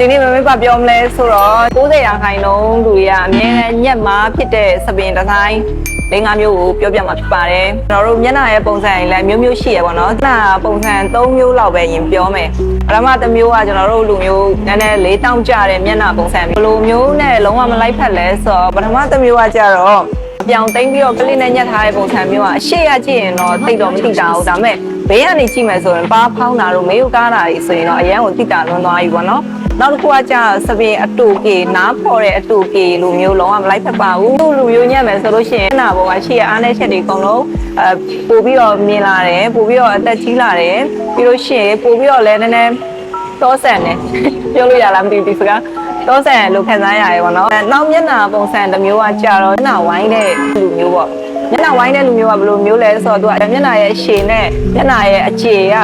ဒီနေ့မမေပါပြောမလဲဆိုတော့90ရာခိုင်နှုန်းလူတွေကအမြဲတမ်းညက်မှာဖြစ်တဲ့စပင်ဒီဇိုင်းလေးငါးမျိုးကိုပြောပြမှာဖြစ်ပါတယ်ကျွန်တော်တို့မျက်နှာရဲ့ပုံစံလည်းမျိုးမျိုးရှိရပါတော့မျက်နှာပုံစံ3မျိုးလောက်ပဲရင်ပြောမယ်ပထမတစ်မျိုးကကျွန်တော်တို့လူမျိုးနည်းနည်းလေးတောင့်ကြတဲ့မျက်နှာပုံစံဘယ်လိုမျိုးနဲ့လုံးဝမလိုက်ဖက်လဲဆိုတော့ပထမတစ်မျိုးကကြတော့ပြောင်သိမ့်ပြီးတော့ကလေးနဲ့ညက်ထားတဲ့ပုံစံမျိုးကအရှိရကြည့်ရင်တော့သိတော့မသိတာဘူးဒါပေမဲ့ဘေးကနေကြည့်မယ်ဆိုရင်ပါဖောင်းတာတို့မေယုကားတာတွေဆိုရင်တော့အရန်ကိုသိတာလွန်သွားပြီပေါ့နော် နောက်တစ်ခုကကြာစပင်အတူကေနားဖော်တဲ့အတူကေလူမျိုးလုံးဝမလိုက်ဖက်ပါဘူးသူ့လူမျိုးညက်မယ်ဆိုလို့ရှိရင်နာဘောကရှိရအားနဲ့ချက်တွေအကုန်လုံးအဲပို့ပြီးတော့မြင်လာတယ်ပို့ပြီးတော့အသက်ကြီးလာတယ်ပြီးလို့ရှိရင်ပို့ပြီးတော့လည်းနည်းနည်းတောဆန်တယ်ပြောလို့ရလားမသိဘူးဒီစကားတောဆန်လို့ခံစားရရပေါ့နော်။နောက်မျက်နှာပုံစံတစ်မျိုးကကြာတော့မျက်နှာဝိုင်းတဲ့လူမျိုးပေါ့။ မျက်နှာဝိုင်းတဲ့လူမျိုးကဘယ်လိုမျိုးလဲဆိုတော့သူကမျက်နှာရဲ့အရှည်နဲ့မျက်နှာရဲ့အကျေက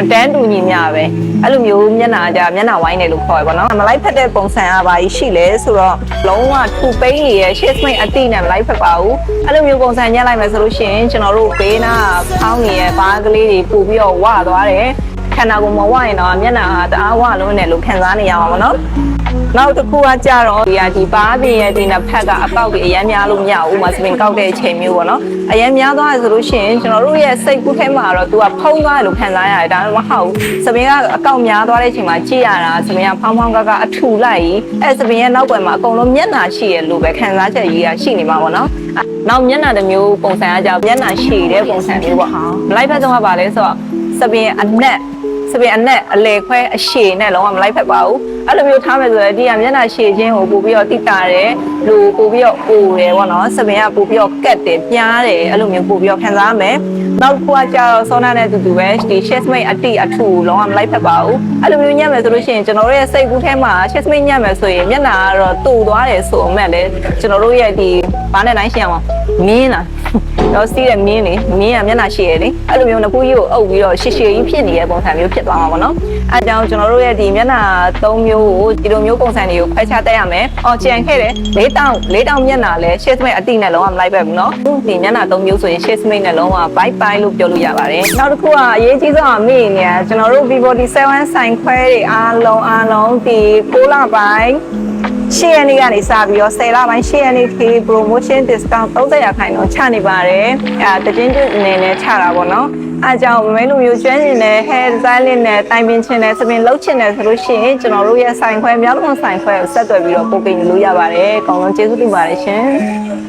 အတန်းတူညီမျှပဲ။အဲ့လိုမျိုးမျက်နှာကမျက်နှာဝိုင်းတယ်လို့ခေါ်ရပါတော့။မလိုက်ဖက်တဲ့ပုံစံကဘာကြီးရှိလဲဆိုတော့လုံးဝထူပိန်းနေရဲ့ shape mate အတိနဲ့မလိုက်ဖက်ပါဘူး။အဲ့လိုမျိုးပုံစံညှက်လိုက်မယ်ဆိုလို့ရှိရင်ကျွန်တော်တို့ဘေးနာဖောင်းနေရဲ့ဘားကလေးတွေပူပြီးတော့ဝသွားတယ်။ ခန္ဓာကိုယ်မဝရင်တော့မျက်နှာကတအားဝလုံးနဲ့လို့ခံစားနေရမှာပေါ့နော်။နောက်တစ်ခုကကြတော့ဒီဟာဒီဘားပြင်ရဲ့ဒီနှစ်ဖက်ကအပေါက်ကြီးအရမ်းများလို့မရဘူး။ဥပမာစပင်ကောက်တဲ့အချိန်မျိုးပေါ့နော်။အရမ်းများသွားတယ်ဆိုလို့ရှိရင်ကျွန်တော်တို့ရဲ့စိတ်ကူးထဲမှာတော့သူကဖုံးသွားတယ်လို့ခံစားရတယ်။ဒါမှမဟုတ်ဘူး။စပင်ကအကောက်များသွားတဲ့အချိန်မှာကြည့်ရတာစပင်ကဖောင်းဖောင်းကားကားအထူလိုက်အဲစပင်ရဲ့နောက်ွယ်မှာအကုန်လုံးမျက်နှာရှိရလို့ပဲခံစားချက်ကြီးကရှိနေမှာပေါ့နော်။နောက်မျက်နှာတစ်မျိုးပုံစံကကြောင့်မျက်နှာရှည်တဲ့ပုံစံမျိုးပေါ့။လိုက်ဖက်တော့ကပါလဲဆိုတော့စပင်အနက် စပင်အနက်အလေခွဲအရှည်နဲ့လုံးဝမလိုက်ဖက်ပါဘူးအဲ့လိုမျိုးထားမယ်ဆိုရင်ဒီကမျက်နှာရှည်ခြင်းကိုပို့ပြီးတော့တိတာတယ်လူပို့ပြီးတော့အိုတယ်ပေါ့နော်စပင်ကပို့ပြီးတော့ကတ်တယ်ပြားတယ်အဲ့လိုမျိုးပို့ပြီးတော့ခံစားရမယ်နောက်တစ်ခုကကြာတော့ဆောနာနဲ့တူတူပဲဒီ chest mate အတိအထူလုံးဝမလိုက်ဖက်ပါဘူးအဲ့လိုမျိုးညံ့မယ်ဆိုလို့ရှိရင်ကျွန်တော်တို့ရဲ့စိတ်ကူးထဲမှာ chest mate ညံ့မယ်ဆိုရင်မျက်နှာကတော့တူသွားတယ်ဆိုမှလည်းကျွန်တော်တို့ရဲ့ဒီဘာနဲ့တိုင်းရှင်းအောင်မင်းလားတော့စီးတဲ့မင်းလေမင်းကမျက်နှာရှည်ရလေအဲ့လိုမျိုးနှစ်ခုကြီးကိုအုပ်ပြီးတော့ရှည်ရှည်ကြီးဖြစ်နေတဲ့ပုံစံမျိုးဖြစ်သွားမှာပေါ့နော်အဲအကြောင်းကျွန်တော်တို့ရဲ့ဒီမျက်နှာ၃မျိုးကိုဒီလိုမျိုးပုံစံတွေကိုခွဲခြားတက်ရမယ်။အော်ကြံခဲ့တယ်၄တောင်၄တောင်မျက်နှာလဲ shade mate အတိနဲ့လုံးဝမလိုက်ပဲဘူးနော်။ဒီမျက်နှာ၃မျိုးဆိုရင် shade mate နဲ့လုံးဝ bye bye လို့ပြောလို့ရပါတယ်။နောက်တစ်ခုကအရေးကြီးဆုံးအမိနေကျွန်တော်တို့ Vivo D7 ဆိုင်ခွဲတွေအားလုံးအားလုံးဒီ6လပိုင်း ရှေ့ရနေ့ကနေစပြီးတော့10လပိုင်းရှေ့ရနေ့ထိ promotion discount 30ရာခိုင်နှုန်းချနေပါတယ်အဲတခြင်းကျွအနေနဲ့ချတာပေါ့နော်အားကြောင့်မမဲလူမျိုးကျွမ်းကျင်တဲ့ hair design လေးနဲ့တိုင်ပင်ချင်တဲ့စပင်လုပ်ချင်တဲ့ဆိုလို့ရှိရင်ကျွန်တော်တို့ရဲ့ဆိုင်ခွဲမြောက်ခွန်ဆိုင်ခွဲကိုဆက်သွယ်ပြီးတော့ပို့ပေးလို့ရပါတယ်အကောင်လုံးကျေးဇူးတင်ပါတယ်ရှင်